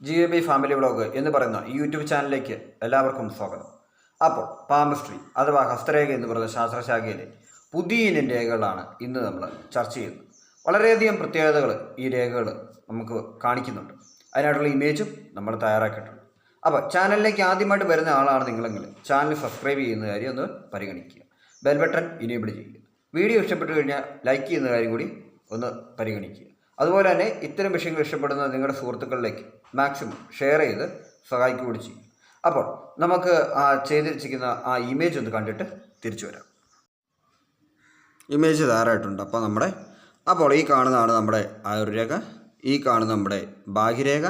G A B family vlog എന്ന് പറയുന്ന YouTube ചാനലിലേക്ക് എല്ലാവർക്കും സ്വാഗതം. അപ്പോൾ പാമിസ്ട്രി അഥവാ ഹസ്തരേഖ എന്ന് പറയുന്ന ശാസ്ത്രശാഖയിലെ പുതിയ ഇനം രേഖകളാണ് ഇന്ന് നമ്മൾ ചർച്ച ചെയ്യുന്നത്. വളരെയധികം പ്രത്യേകതകൾ ഈ രേഖകൾ നമുക്ക് കാണിക്കുന്നുണ്ട്. അതിനായിട്ടുള്ള ഇമേജും നമ്മൾ തയ്യാറാക്കിയിട്ടുണ്ട്. അപ്പോൾ ചാനലിലേക്ക് ആദ്യമായിട്ട് വരുന്ന ആളാണ് നിങ്ങളെങ്കിൽ ചാനൽ സബ്സ്ക്രൈബ് ചെയ്യുന്ന കാര്യം ഒന്ന് പരിഗണിക്കുക. ബെൽ ബട്ടൺ ഇനേബിൾ ചെയ്യുക. വീഡിയോ ഇഷ്ടപ്പെട്ടു കഴിഞ്ഞാൽ ലൈക്ക് ചെയ്യുന്ന കാര്യം കൂടി ഒന്ന് പരിഗണിക്കുക. അതുപോലെ തന്നെ ഇത്തരം വിഷയങ്ങൾ ഇഷ്ടപ്പെടുന്ന നിങ്ങളുടെ സുഹൃത്തുക്കളിലേക്ക് മാക്സിമം ഷെയർ ചെയ്ത് സഹായിക്കുകയും ചെയ്യും. അപ്പോൾ നമുക്ക് ആ ചെയ്തിരിച്ചിരിക്കുന്ന ആ ഇമേജ് ഒന്ന് കണ്ടിട്ട് തിരിച്ചു വരാം. ഇമേജ് തയ്യാറായിട്ടുണ്ട്. അപ്പോൾ നമ്മുടെ അപ്പോൾ ഈ കാണുന്നതാണ് നമ്മുടെ ആയുർരേഖ ഈ കാണുന്ന നമ്മുടെ ബാഹ്യരേഖ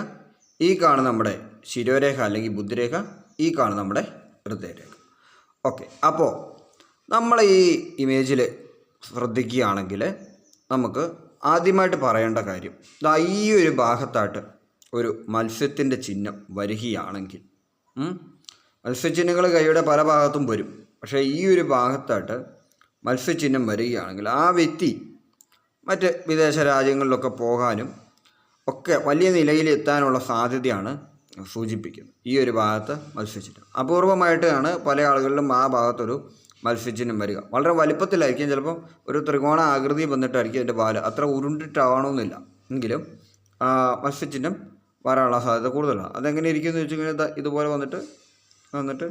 ഈ കാണുന്ന നമ്മുടെ ശിരോരേഖ അല്ലെങ്കിൽ ബുദ്ധിരേഖ ഈ കാണുന്ന നമ്മുടെ ഹൃദയരേഖ. ഓക്കെ അപ്പോൾ നമ്മൾ ഈ ഇമേജിൽ ശ്രദ്ധിക്കുകയാണെങ്കിൽ നമുക്ക് ആദ്യമായിട്ട് പറയേണ്ട കാര്യം ഈ ഒരു ഭാഗത്തായിട്ട് ഒരു മത്സ്യത്തിന്റെ ചിഹ്നം വരികയാണെങ്കിൽ മത്സ്യചിഹ്നങ്ങൾ കൈയുടെ പല ഭാഗത്തും വരും. പക്ഷേ ഈ ഒരു ഭാഗത്തായിട്ട് മത്സ്യചിഹ്നം വരികയാണെങ്കിൽ ആ വ്യക്തി മറ്റ് വിദേശ രാജ്യങ്ങളിലൊക്കെ പോകാനും ഒക്കെ വലിയ നിലയിൽ എത്താനുള്ള സാധ്യതയാണ് സൂചിപ്പിക്കുന്നത്. ഈ ഒരു ഭാഗത്ത് മത്സ്യചിഹ്നം. അപൂർവമായിട്ടാണ് പല ആളുകളിലും ആ ഭാഗത്തൊരു മത്സ്യചിഹ്നം വരിക. വളരെ വലിപ്പത്തിലായിരിക്കും. ചിലപ്പോൾ ഒരു ത്രികോണ ആകൃതി വന്നിട്ടായിരിക്കും അതിന്റെ പാൽ. അത്ര ഉരുണ്ടിട്ടാവണമെന്നില്ല. എങ്കിലും മത്സ്യചിഹ്നം വരാനുള്ള സാധ്യത കൂടുതലാണ്. അതെങ്ങനെ ഇരിക്കുമെന്ന് വെച്ച് കഴിഞ്ഞാൽ ഇതുപോലെ വന്നിട്ട് വന്നിട്ട്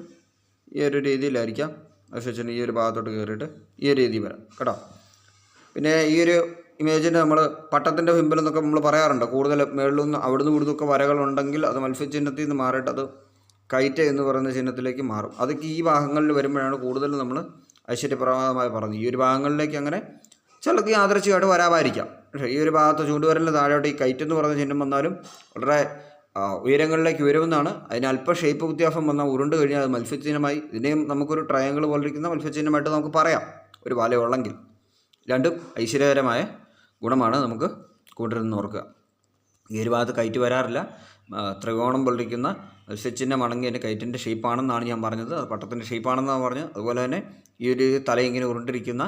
ഈ ഒരു രീതിയിലായിരിക്കാം. മത്സ്യചിഹ്നം ഈ ഒരു ഭാഗത്തോട്ട് കയറിയിട്ട് ഈ ഒരു രീതിയിൽ വരാം. കേട്ടോ? പിന്നെ ഈ ഒരു ഇമേജിന് നമ്മൾ പട്ടത്തിന്റെ പിമ്പിൽ എന്നൊക്കെ നമ്മൾ പറയാറുണ്ട്. കൂടുതൽ മേളിൽ നിന്ന് അവിടുന്ന് ഇവിടുന്നൊക്കെ വരകളുണ്ടെങ്കിൽ അത് മത്സ്യചിഹ്നത്തിൽ നിന്ന് മാറിയിട്ട് അത് കയറ്റ എന്ന് പറയുന്ന ചിഹ്നത്തിലേക്ക് മാറും. അതൊക്കെ ഈ ഭാഗങ്ങളിൽ വരുമ്പോഴാണ് കൂടുതൽ നമ്മൾ ഐശ്വര്യപ്രദമായി പറഞ്ഞത്. ഈ ഒരു ഭാഗങ്ങളിലേക്ക് അങ്ങനെ ചിലർക്ക് യാദൃച്ഛികമായിട്ട് വരാമായിരിക്കാം. പക്ഷേ ഈ ഒരു ഭാഗത്ത് ചൂണ്ടുവരലിന് താഴോട്ട് ഈ കയറ്റെന്ന് പറയുന്ന ചിഹ്നം വന്നാലും വളരെ ഉയരങ്ങളിലേക്ക് ഉയരുമെന്നാണ്. അതിന് അല്പ ഷേപ്പ് വ്യത്യാസം വന്നാൽ ഉരുണ്ട് കഴിഞ്ഞാൽ അത് മത്സ്യചിഹ്നമായി ഇതിനെയും നമുക്കൊരു ട്രയാങ്കിൾ പോലിരിക്കുന്ന മത്സ്യചിഹ്നമായിട്ട് നമുക്ക് പറയാം ഒരു വലയുള്ളെങ്കിൽ രണ്ടും ഐശ്വര്യകരമായ ഗുണമാണ് നമുക്ക് കൊണ്ടുവരുന്ന ഓർക്കുക. ഈ ഒരു ഭാഗത്ത് കയറ്റ് വരാറില്ല. ത്രികോണം പൊളിക്കുന്ന മത്സ്യചിഹ്നമാണെങ്കിൽ അതിന്റെ കയറ്റിന്റെ ഷേപ്പാണെന്നാണ് ഞാൻ പറഞ്ഞത്. പട്ടത്തിന്റെ ഷേപ്പാണെന്നാണ് പറഞ്ഞത്. അതുപോലെ തന്നെ ഈ ഒരു തല ഇങ്ങനെ ഉരുണ്ടിരിക്കുന്ന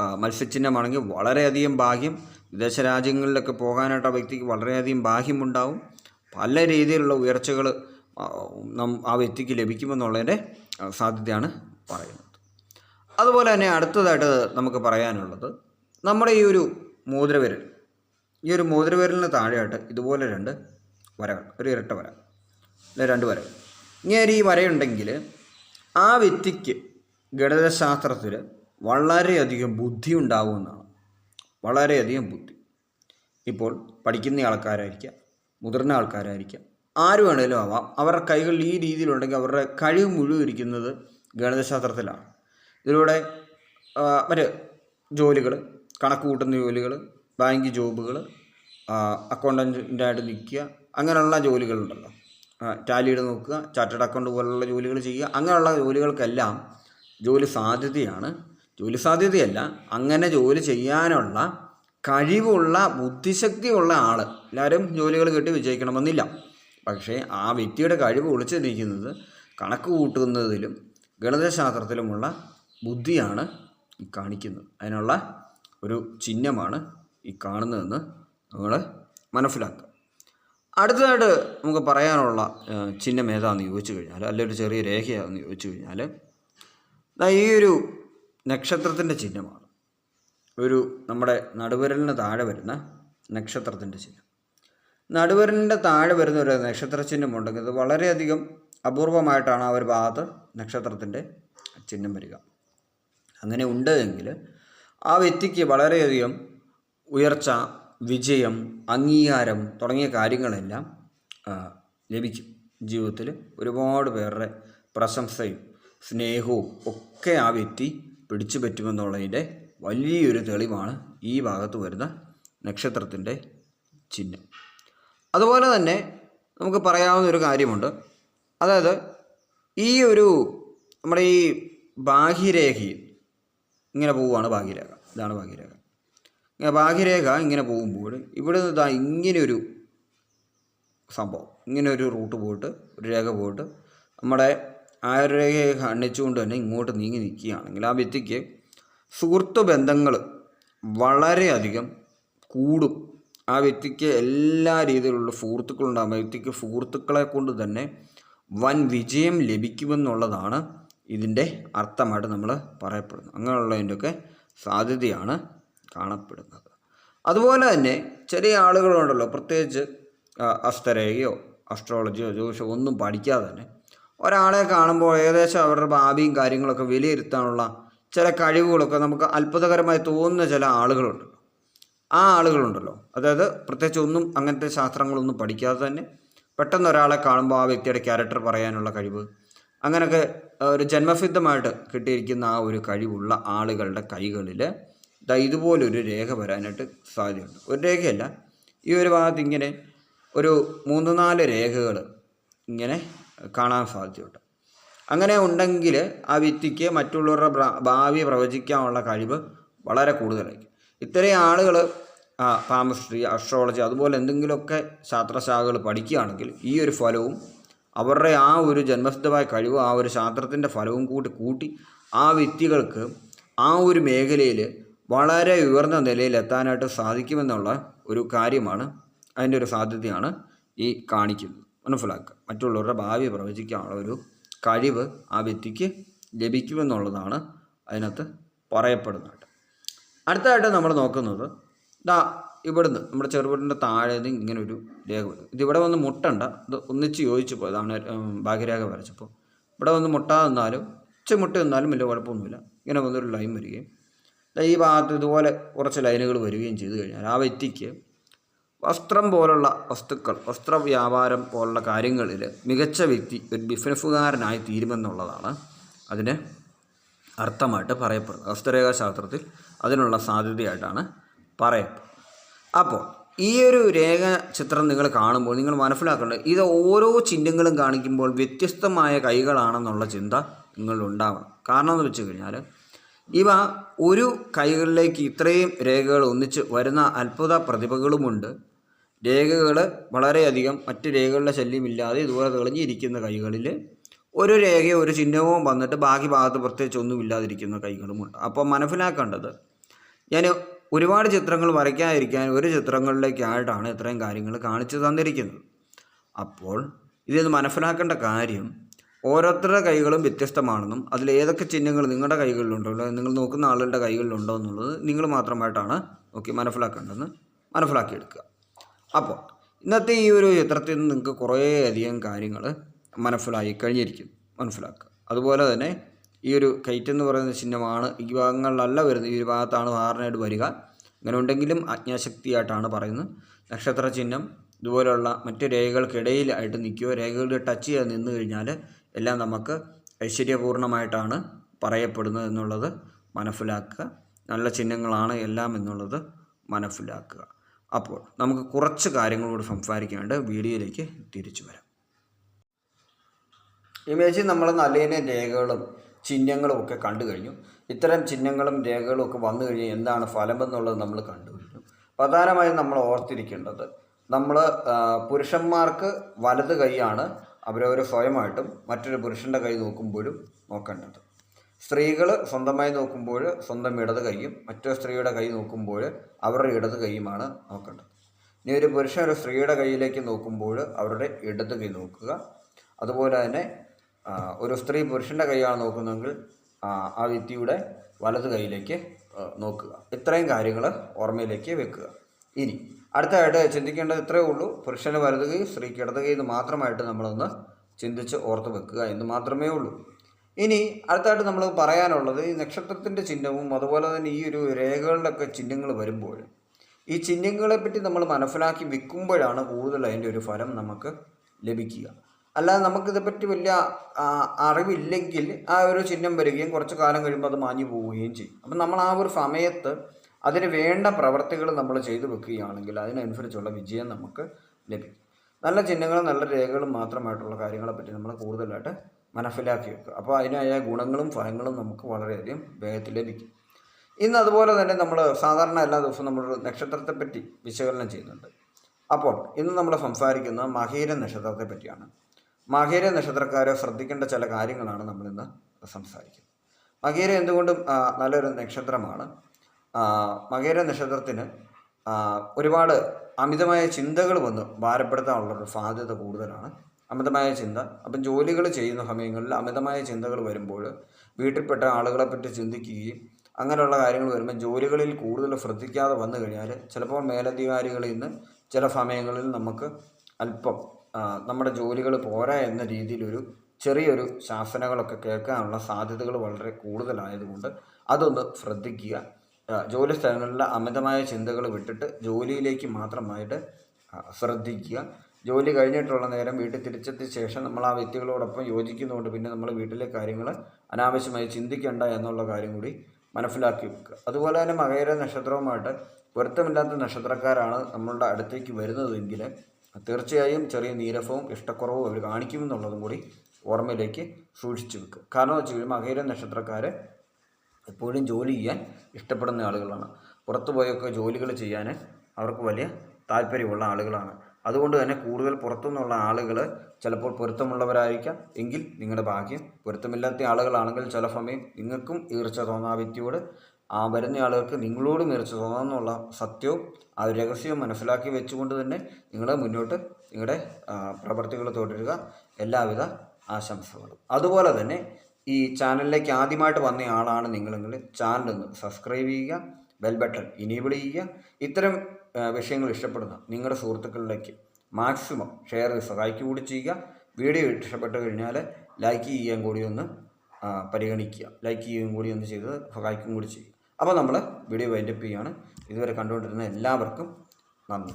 മത്സ്യചിഹ്നമാണെങ്കിൽ വളരെയധികം ഭാഗ്യം. വിദേശ രാജ്യങ്ങളിലൊക്കെ പോകാനായിട്ട് ആ വ്യക്തിക്ക് വളരെയധികം ഭാഗ്യമുണ്ടാവും. പല രീതിയിലുള്ള ഉയർച്ചകൾ ആ വ്യക്തിക്ക് ലഭിക്കുമെന്നുള്ളതിന്റെ സാധ്യതയാണ് പറയുന്നത്. അതുപോലെ തന്നെ അടുത്തതായിട്ട് നമുക്ക് പറയാനുള്ളത് നമ്മുടെ ഈ ഒരു മോതിരവിരൽ. ഈ ഒരു മോതിരവിരലിന് താഴെയായിട്ട് ഇതുപോലെ രണ്ട് വരകൾ ഒരു ഇരട്ട വര രണ്ട് വരകൾ. ഇങ്ങനെ ഈ വരയുണ്ടെങ്കിൽ ആ വ്യക്തിക്ക് ഗണിതശാസ്ത്രത്തിൽ വളരെയധികം ബുദ്ധി ഉണ്ടാകുമെന്നാണ് വളരെയധികം ബുദ്ധി. ഇപ്പോൾ പഠിക്കുന്ന ആൾക്കാരായിരിക്കാം മുതിർന്ന ആൾക്കാരായിരിക്കാം ആര് വേണേലും ആവാം. അവരുടെ കൈകളിൽ ഈ രീതിയിലുണ്ടെങ്കിൽ അവരുടെ കഴിവ് മുഴുവൻ ഇരിക്കുന്നത് ഗണിതശാസ്ത്രത്തിലാണ്. ഇതിലൂടെ മറ്റ് ജോലികൾ കണക്ക് കൂട്ടുന്ന ജോലികൾ ബാങ്ക് ജോബുകൾ അക്കൗണ്ടന്റായിട്ട് നിൽക്കുക അങ്ങനെയുള്ള ജോലികളുണ്ടല്ലോ. ടാലിയുടെ നോക്കുക ചാർട്ടേഡ് അക്കൗണ്ട് പോലുള്ള ജോലികൾ ചെയ്യുക അങ്ങനെയുള്ള ജോലികൾക്കെല്ലാം ജോലി സാധ്യതയാണ് ജോലി സാധ്യതയല്ല അങ്ങനെ ജോലി ചെയ്യാനുള്ള കഴിവുള്ള ബുദ്ധിശക്തിയുള്ള ആൾ എല്ലാവരും ജോലികൾ കിട്ടി വിജയിക്കണമെന്നില്ല. പക്ഷേ ആ വ്യക്തിയുടെ കഴിവ് ഒളിച്ചിരിക്കുന്നത് കണക്ക് കൂട്ടുന്നതിലും ഗണിതശാസ്ത്രത്തിലുമുള്ള ബുദ്ധിയാണ് ഈ കാണിക്കുന്നത്. അതിനുള്ള ഒരു ചിഹ്നമാണ് ഈ കാണുന്നതെന്ന് നമ്മൾ മനസ്സിലാക്കുക അടുത്തതായിട്ട് നമുക്ക് പറയാനുള്ള ചിഹ്നം ഏതാണെന്ന് ചോദിച്ചു കഴിഞ്ഞാൽ അല്ലെങ്കിൽ ഒരു ചെറിയ രേഖയാണെന്ന് ചോദിച്ചു കഴിഞ്ഞാൽ ഈ ഒരു നക്ഷത്രത്തിന്റെ ചിഹ്നമാണ്. ഒരു നമ്മുടെ നടുവിരലിന് താഴെ വരുന്ന നക്ഷത്രത്തിന്റെ ചിഹ്നം. നടുവിരലിന്റെ താഴെ വരുന്ന ഒരു നക്ഷത്ര ചിഹ്നം ഉണ്ടെങ്കിൽ ഇത് വളരെയധികം അപൂർവമായിട്ടാണ് ആ ഒരു ഭാഗത്ത് നക്ഷത്രത്തിന്റെ ചിഹ്നം വരിക. അങ്ങനെ ഉണ്ട് എങ്കിൽ ആ വ്യക്തിക്ക് വളരെയധികം ഉയർച്ച വിജയം അംഗീകാരം തുടങ്ങിയ കാര്യങ്ങളെല്ലാം ലഭിക്കും. ജീവിതത്തിൽ ഒരുപാട് പേരുടെ പ്രശംസയും സ്നേഹവും ഒക്കെ ആ വ്യക്തി പിടിച്ചു പറ്റുമെന്നുള്ളതിന്റെ വലിയൊരു തെളിവാണ് ഈ ഭാഗത്ത് വരുന്ന നക്ഷത്രത്തിന്റെ ചിഹ്നം. അതുപോലെ തന്നെ നമുക്ക് പറയാവുന്ന ഒരു കാര്യമുണ്ട്. അതായത് ഈ ഒരു നമ്മുടെ ഈ ബാഹ്യരേഖയിൽ ഇങ്ങനെ പോവുകയാണ് ഭാഗ്യരേഖ. ഇതാണ് ഭാഗ്യരേഖ. ഇങ്ങനെ ഭാഗ്യരേഖ ഇങ്ങനെ പോകുമ്പോൾ ഇവിടെ നിന്ന് ഇതാ ഇങ്ങനെയൊരു സംഭവം ഇങ്ങനെ ഒരു റൂട്ട് പോയിട്ട് ഒരു രേഖ പോയിട്ട് നമ്മുടെ ആയുർരേഖയെ ഖണ്ഡിച്ചുകൊണ്ട് തന്നെ ഇങ്ങോട്ട് നീങ്ങി നിൽക്കുകയാണെങ്കിൽ ആ വ്യക്തിക്ക് സുഹൃത്ത് ബന്ധങ്ങൾ വളരെയധികം കൂടും. ആ വ്യക്തിക്ക് എല്ലാ രീതിയിലുള്ള സുഹൃത്തുക്കളുണ്ടാകും ആ വ്യക്തിക്ക് സുഹൃത്തുക്കളെ കൊണ്ട് തന്നെ വൻ വിജയം ലഭിക്കുമെന്നുള്ളതാണ് ഇതിന്റെ അർത്ഥമായിട്ട് നമ്മൾ പറയപ്പെടുന്നത്. അങ്ങനെയുള്ളതിന്റെയൊക്കെ സാധ്യതയാണ് കാണപ്പെടുന്നത്. അതുപോലെ തന്നെ ചെറിയ ആളുകളുണ്ടല്ലോ പ്രത്യേകിച്ച് അസ്തരേഖയോ അസ്ട്രോളജിയോ ജോഷോ ഒന്നും പഠിക്കാതെ തന്നെ ഒരാളെ കാണുമ്പോൾ ഏകദേശം അവരുടെ ഭാവിയും കാര്യങ്ങളൊക്കെ വിലയിരുത്താനുള്ള ചില കഴിവുകളൊക്കെ നമുക്ക് അത്ഭുതകരമായി തോന്നുന്ന ചില ആളുകളുണ്ട്. ആ ആളുകളുണ്ടല്ലോ. അതായത് പ്രത്യേകിച്ച് ഒന്നും അങ്ങനത്തെ ശാസ്ത്രങ്ങളൊന്നും പഠിക്കാതെ തന്നെ പെട്ടെന്ന് ഒരാളെ കാണുമ്പോൾ ആ വ്യക്തിയുടെ ക്യാരക്ടർ പറയാനുള്ള കഴിവ് അങ്ങനെയൊക്കെ ഒരു ജന്മസിദ്ധമായിട്ട് കിട്ടിയിരിക്കുന്ന ആ ഒരു കഴിവുള്ള ആളുകളുടെ കൈകളിൽ ഇതുപോലൊരു രേഖ വരാനായിട്ട് സാധ്യതയുണ്ട്. ഒരു രേഖയല്ല ഈ ഒരു ഭാഗത്ത് ഇങ്ങനെ ഒരു മൂന്ന് നാല് രേഖകൾ ഇങ്ങനെ കാണാൻ സാധ്യതയുണ്ട്. അങ്ങനെ ഉണ്ടെങ്കിൽ ആ വ്യക്തിക്ക് മറ്റുള്ളവരുടെ ഭാവി പ്രവചിക്കാനുള്ള കഴിവ് വളരെ കൂടുതലായിരിക്കും. ഇത്രയും ആളുകൾ പാമസ്ട്രി അസ്ട്രോളജി അതുപോലെ എന്തെങ്കിലുമൊക്കെ ശാസ്ത്രശാഖകൾ പഠിക്കുകയാണെങ്കിൽ ഈ ഒരു ഫലവും അവരുടെ ആ ഒരു ജന്മസിദ്ധമായ കഴിവ് ആ ഒരു ശാസ്ത്രത്തിന്റെ ഫലവും കൂട്ടി കൂട്ടി ആ വ്യക്തികൾക്ക് ആ ഒരു മേഖലയിൽ വളരെ ഉയർന്ന നിലയിൽ എത്താനായിട്ട് സാധിക്കുമെന്നുള്ള ഒരു കാര്യമാണ് അതിന്റെ ഒരു സാധ്യതയാണ് ഈ കാണിക്കുന്നത്. മനസ്സിലാക്കുക. മറ്റുള്ളവരുടെ ഭാവി പ്രവചിക്കാനുള്ള ഒരു കഴിവ് ആ വ്യക്തിക്ക് ലഭിക്കുമെന്നുള്ളതാണ് അതിനകത്ത് പറയപ്പെടുന്നത് അടുത്തതായിട്ട് നമ്മൾ നോക്കുന്നത് ഇതാ ഇവിടുന്ന് നമ്മുടെ ചെറുപടിന്റെ താഴെ ഇങ്ങനെ ഒരു രേഖ വരും ഇതിവിടെ വന്ന് മുട്ടണ്ട. ഇത് ഒന്നിച്ച് യോജിച്ച് പോയതാണ്. ഭാഗ്യരേഖ വരച്ചപ്പോൾ. ഇവിടെ വന്ന് മുട്ടാതെ നിന്നാലും ഉച്ച മുട്ട നിന്നാലും വലിയ കുഴപ്പമൊന്നുമില്ല. ഇങ്ങനെ വന്നൊരു ലൈൻ വരികയും ദാ ഈ ഭാഗത്ത് ഇതുപോലെ കുറച്ച് ലൈനുകൾ വരികയും ചെയ്തു കഴിഞ്ഞാൽ ആ വ്യക്തിക്ക് വസ്ത്രം പോലുള്ള വസ്തുക്കൾ വസ്ത്ര വ്യാപാരം പോലുള്ള കാര്യങ്ങളിൽ മികച്ച വ്യക്തി ഒരു ബിസിനസ്സുകാരനായി തീരുമെന്നുള്ളതാണ് അതിന് അർത്ഥമായിട്ട് പറയപ്പെടുന്നത്. ഹസ്തരേഖാ ശാസ്ത്രത്തിൽ അതിനുള്ള സാധ്യതയായിട്ടാണ് പറയപ്പെടുന്നത്. അപ്പോൾ ഈ ഒരു രേഖ ചിത്രം നിങ്ങൾ കാണുമ്പോൾ നിങ്ങൾ മനസ്സിലാക്കേണ്ടത് ഇത് ഓരോ ചിഹ്നങ്ങളും കാണിക്കുമ്പോൾ വ്യത്യസ്തമായ കൈകളാണെന്നുള്ള ചിന്ത നിങ്ങൾ നിങ്ങളുണ്ടാവണം കാരണം എന്ന് വെച്ച് കഴിഞ്ഞാൽ ഇവ ഒരു കൈകളിലേക്ക് ഇത്രയും രേഖകൾ ഒന്നിച്ച് വരുന്ന അത്ഭുത പ്രതിഭകളുമുണ്ട്. രേഖകൾ വളരെയധികം മറ്റ് രേഖകളുടെ ശല്യമില്ലാതെ ഇതുപോലെ തെളിഞ്ഞിരിക്കുന്ന കൈകളിൽ ഒരു രേഖയോ ഒരു ചിഹ്നവും വന്നിട്ട് ബാക്കി ഭാഗത്ത് പ്രത്യേകിച്ച് ഒന്നും ഇല്ലാതിരിക്കുന്ന കൈകളുമുണ്ട് അപ്പോൾ മനസ്സിലാക്കേണ്ടത് ഞാൻ ഒരുപാട് ചിത്രങ്ങൾ വരയ്ക്കാതിരിക്കാൻ ഒരു ചിത്രങ്ങളിലേക്കായിട്ടാണ് ഇത്രയും കാര്യങ്ങൾ കാണിച്ചു തന്നിരിക്കുന്നത്. അപ്പോൾ ഇതിൽ മനസ്സിലാക്കേണ്ട കാര്യം ഓരോരുത്തരുടെ കൈകളും വ്യത്യസ്തമാണെന്നും അതിൽ ഏതൊക്കെ ചിഹ്നങ്ങൾ നിങ്ങളുടെ കൈകളിലുണ്ടോ നിങ്ങൾ നോക്കുന്ന ആളുകളുടെ കൈകളിലുണ്ടോ എന്നുള്ളത് നിങ്ങൾ മാത്രമായിട്ടാണ് നോക്കി മനസ്സിലാക്കേണ്ടതെന്ന് മനസ്സിലാക്കിയെടുക്കുക. അപ്പോൾ ഇന്നത്തെ ഈ ഒരു ചിത്രത്തിൽ നിന്ന് നിങ്ങൾക്ക് കുറേയധികം കാര്യങ്ങൾ മനസ്സിലായി കഴിഞ്ഞിരിക്കും. മനസ്സിലാക്കുക. അതുപോലെ തന്നെ ഈ ഒരു കൈറ്റ് എന്ന് പറയുന്ന ചിഹ്നമാണ് ഈ ഭാഗങ്ങളിലല്ല വരുന്നത്. ഈ ഒരു ഭാഗത്താണ് ധാരണയായിട്ട് വരിക. അങ്ങനെ ഉണ്ടെങ്കിലും അജ്ഞാശക്തിയായിട്ടാണ് പറയുന്നത്. നക്ഷത്ര ചിഹ്നം ഇതുപോലെയുള്ള മറ്റ് രേഖകൾക്കിടയിലായിട്ട് നിൽക്കുകയോ രേഖകളുടെ ടച്ച് ചെയ്ത് നിന്ന് കഴിഞ്ഞാൽ എല്ലാം നമുക്ക് ഐശ്വര്യപൂർണമായിട്ടാണ് പറയപ്പെടുന്നത് എന്നുള്ളത് മനസ്സിലാക്കുക. നല്ല ചിഹ്നങ്ങളാണ് എല്ലാം എന്നുള്ളത് മനസ്സിലാക്കുക. അപ്പോൾ നമുക്ക് കുറച്ച് കാര്യങ്ങളോട് സംസാരിക്കാണ്ട് വീഡിയോയിലേക്ക് തിരിച്ചു വരാം. ഇമേജിൽ നമ്മൾ നല്ലതിനെ രേഖകളും ചിഹ്നങ്ങളും ഒക്കെ കണ്ടു കഴിഞ്ഞു. ഇത്തരം ചിഹ്നങ്ങളും രേഖകളും ഒക്കെ വന്നു കഴിഞ്ഞാൽ എന്താണ് ഫലം എന്നുള്ളത് നമ്മൾ കണ്ടു കഴിഞ്ഞു. പ്രധാനമായും നമ്മൾ ഓർത്തിരിക്കേണ്ടത് നമ്മൾ പുരുഷന്മാർക്ക് വലത് കൈയാണ് അവരവർ സ്വയമായിട്ടും മറ്റൊരു പുരുഷന്റെ കൈ നോക്കുമ്പോഴും നോക്കേണ്ടത്. സ്ത്രീകൾ സ്വന്തമായി നോക്കുമ്പോൾ സ്വന്തം ഇടത് കൈയും മറ്റൊരു സ്ത്രീയുടെ കൈ നോക്കുമ്പോൾ അവരുടെ ഇടത് കൈയുമാണ് നോക്കേണ്ടത്. ഇനി ഒരു പുരുഷൻ ഒരു സ്ത്രീയുടെ കൈയിലേക്ക് നോക്കുമ്പോൾ അവരുടെ ഇടത് കൈ നോക്കുക. അതുപോലെ തന്നെ ഒരു സ്ത്രീ പുരുഷന്റെ കൈയാണ് നോക്കുന്നതെങ്കിൽ ആ, വ്യക്തിയുടെ വലത് കൈയിലേക്ക് നോക്കുക. ഇത്രയും കാര്യങ്ങൾ ഓർമ്മയിലേക്ക് വെക്കുക. ഇനി അടുത്തായിട്ട് ചിന്തിക്കേണ്ടത് ഇത്രയേ ഉള്ളൂ. പുരുഷന് വലത് കൈ സ്ത്രീക്ക് ഇടത് കൈ എന്ന് മാത്രമായിട്ട് നമ്മളൊന്ന് ചിന്തിച്ച് ഓർത്ത് വെക്കുക എന്ന് മാത്രമേ ഉള്ളൂ. ഇനി അടുത്തായിട്ട് നമ്മൾ പറയാനുള്ളത് ഈ നക്ഷത്രത്തിന്റെ ചിഹ്നവും അതുപോലെ തന്നെ ഈ ഒരു രേഖകളിലൊക്കെ ചിഹ്നങ്ങൾ വരുമ്പോൾ ഈ ചിഹ്നങ്ങളെ പറ്റി നമ്മൾ മനസ്സിലാക്കി വിൽക്കുമ്പോഴാണ് കൂടുതൽ അതിന്റെ ഒരു ഫലം നമുക്ക് ലഭിക്കുക. അല്ലാതെ നമുക്കിതേപ്പറ്റി വലിയ അറിവില്ലെങ്കിൽ ആ ഒരു ചിഹ്നം വരികയും കുറച്ച് കാലം കഴിയുമ്പോൾ അത് മാഞ്ഞു പോവുകയും ചെയ്യും. അപ്പം നമ്മൾ ആ ഒരു സമയത്ത് അതിന് വേണ്ട പ്രവർത്തികൾ നമ്മൾ ചെയ്തു വെക്കുകയാണെങ്കിൽ അതിനനുസരിച്ചുള്ള വിജയം നമുക്ക് ലഭിക്കും. നല്ല ചിഹ്നങ്ങളും നല്ല രേഖകളും മാത്രമായിട്ടുള്ള കാര്യങ്ങളെപ്പറ്റി നമ്മൾ കൂടുതലായിട്ട് മനസ്സിലാക്കി വെക്കുക. അപ്പോൾ അതിനായ ഗുണങ്ങളും ഫലങ്ങളും നമുക്ക് വളരെയധികം വേഗത്തിൽ ലഭിക്കും. ഇന്ന് അതുപോലെ തന്നെ നമ്മൾ സാധാരണ എല്ലാ ദിവസവും നമ്മൾ നക്ഷത്രത്തെപ്പറ്റി വിശകലനം ചെയ്യുന്നുണ്ട്. അപ്പോൾ ഇന്ന് നമ്മൾ സംസാരിക്കുന്ന മഹീര നക്ഷത്രത്തെ പറ്റിയാണ്. മഹീര നക്ഷത്രക്കാരെ ശ്രദ്ധിക്കേണ്ട ചില കാര്യങ്ങളാണ് നമ്മളിന്ന് സംസാരിക്കുന്നത്. മകീര എന്തുകൊണ്ടും നല്ലൊരു നക്ഷത്രമാണ്. മകേര നക്ഷത്രത്തിന് ഒരുപാട് അമിതമായ ചിന്തകൾ വന്ന് ഭാരപ്പെടുത്താനുള്ളൊരു സാധ്യത കൂടുതലാണ്. അമിതമായ ചിന്ത. അപ്പം ജോലികൾ ചെയ്യുന്ന സമയങ്ങളിൽ അമിതമായ ചിന്തകൾ വരുമ്പോൾ വീട്ടിൽപ്പെട്ട ആളുകളെ പറ്റി ചിന്തിക്കുകയും അങ്ങനെയുള്ള കാര്യങ്ങൾ വരുമ്പോൾ ജോലികളിൽ കൂടുതൽ ശ്രദ്ധിക്കാതെ വന്നു കഴിഞ്ഞാൽ ചിലപ്പോൾ മേലധികാരികളിൽ നിന്ന് ചില സമയങ്ങളിൽ നമുക്ക് അല്പം നമ്മുടെ ജോലികൾ പോരാ എന്ന രീതിയിലൊരു ചെറിയൊരു ശാസനകളൊക്കെ കേൾക്കാനുള്ള സാധ്യതകൾ വളരെ കൂടുതലായതുകൊണ്ട് അതൊന്ന് ശ്രദ്ധിക്കുക. ജോലി സ്ഥലങ്ങളിലെ അമിതമായ ചിന്തകൾ വിട്ടിട്ട് ജോലിയിലേക്ക് മാത്രമായിട്ട് ശ്രദ്ധിക്കുക. ജോലി കഴിഞ്ഞിട്ടുള്ള നേരം വീട്ടിൽ തിരിച്ചെത്തിയ ശേഷം നമ്മൾ ആ വ്യക്തികളോടൊപ്പം യോജിക്കുന്നതുകൊണ്ട് പിന്നെ നമ്മൾ വീട്ടിലെ കാര്യങ്ങൾ അനാവശ്യമായി ചിന്തിക്കേണ്ട എന്നുള്ള കാര്യം കൂടി മനസ്സിലാക്കി വെക്കുക. അതുപോലെ തന്നെ മകര നക്ഷത്രവുമായിട്ട് പൊരുത്തമില്ലാത്ത നക്ഷത്രക്കാരാണ് നമ്മളുടെ അടുത്തേക്ക് വരുന്നതെങ്കിൽ തീർച്ചയായും ചെറിയ നീരഫവും ഇഷ്ടക്കുറവും അവർ കാണിക്കുമെന്നുള്ളതും കൂടി ഓർമ്മയിലേക്ക് സൂക്ഷിച്ചു വെക്കുക. കാരണം വെച്ച് കഴിഞ്ഞാൽ മകര നക്ഷത്രക്കാർ എപ്പോഴും ജോലി ചെയ്യാൻ ഇഷ്ടപ്പെടുന്ന ആളുകളാണ്. പുറത്തു പോയൊക്കെ ജോലികൾ ചെയ്യാൻ അവർക്ക് വലിയ താല്പര്യമുള്ള ആളുകളാണ്. അതുകൊണ്ട് തന്നെ കൂടുതൽ പുറത്തുനിന്നുള്ള ആളുകൾ ചിലപ്പോൾ പൊരുത്തമുള്ളവരായിരിക്കാം. എങ്കിൽ നിങ്ങളുടെ ഭാഗ്യം പൊരുത്തമില്ലാത്ത ആളുകളാണെങ്കിൽ ചില സമയം നിങ്ങൾക്കും ഈർച്ച തോന്നാ വ്യക്തിയോട് ആ വരുന്ന ആളുകൾക്ക് നിങ്ങളോടും ഈർച്ച തോന്നാമെന്നുള്ള സത്യവും ആ രഹസ്യവും മനസ്സിലാക്കി വെച്ചുകൊണ്ട് തന്നെ നിങ്ങൾ മുന്നോട്ട് നിങ്ങളുടെ പ്രവർത്തികൾ തുടരുക. എല്ലാവിധ ആശംസകളും. അതുപോലെ തന്നെ ഈ ചാനലിലേക്ക് ആദ്യമായിട്ട് വന്ന ആളാണ് നിങ്ങളെങ്കിൽ ചാനൽ ഒന്ന് സബ്സ്ക്രൈബ് ചെയ്യുക ബെൽ ബട്ടൺ ഇനേബിൾ ചെയ്യുക. ഇത്തരം വിഷയങ്ങൾ ഇഷ്ടപ്പെടുന്ന നിങ്ങളുടെ സുഹൃത്തുക്കളിലേക്ക് മാക്സിമം ഷെയർ ചെയ്ത് കൂടി ചെയ്യുക. വീഡിയോ ഇഷ്ടപ്പെട്ട് കഴിഞ്ഞാൽ ലൈക്ക് ചെയ്യാൻ കൂടി ഒന്ന് പരിഗണിക്കുക. ലൈക്ക് ചെയ്യുകയും കൂടി ഒന്ന് ചെയ്ത് സഹായിക്കും കൂടി ചെയ്യുക. അപ്പോൾ നമ്മൾ വീഡിയോ വൈൻഡപ്പ് ചെയ്യുകയാണ് ഇതുവരെ കണ്ടുകൊണ്ടിരുന്ന എല്ലാവർക്കും നന്ദി.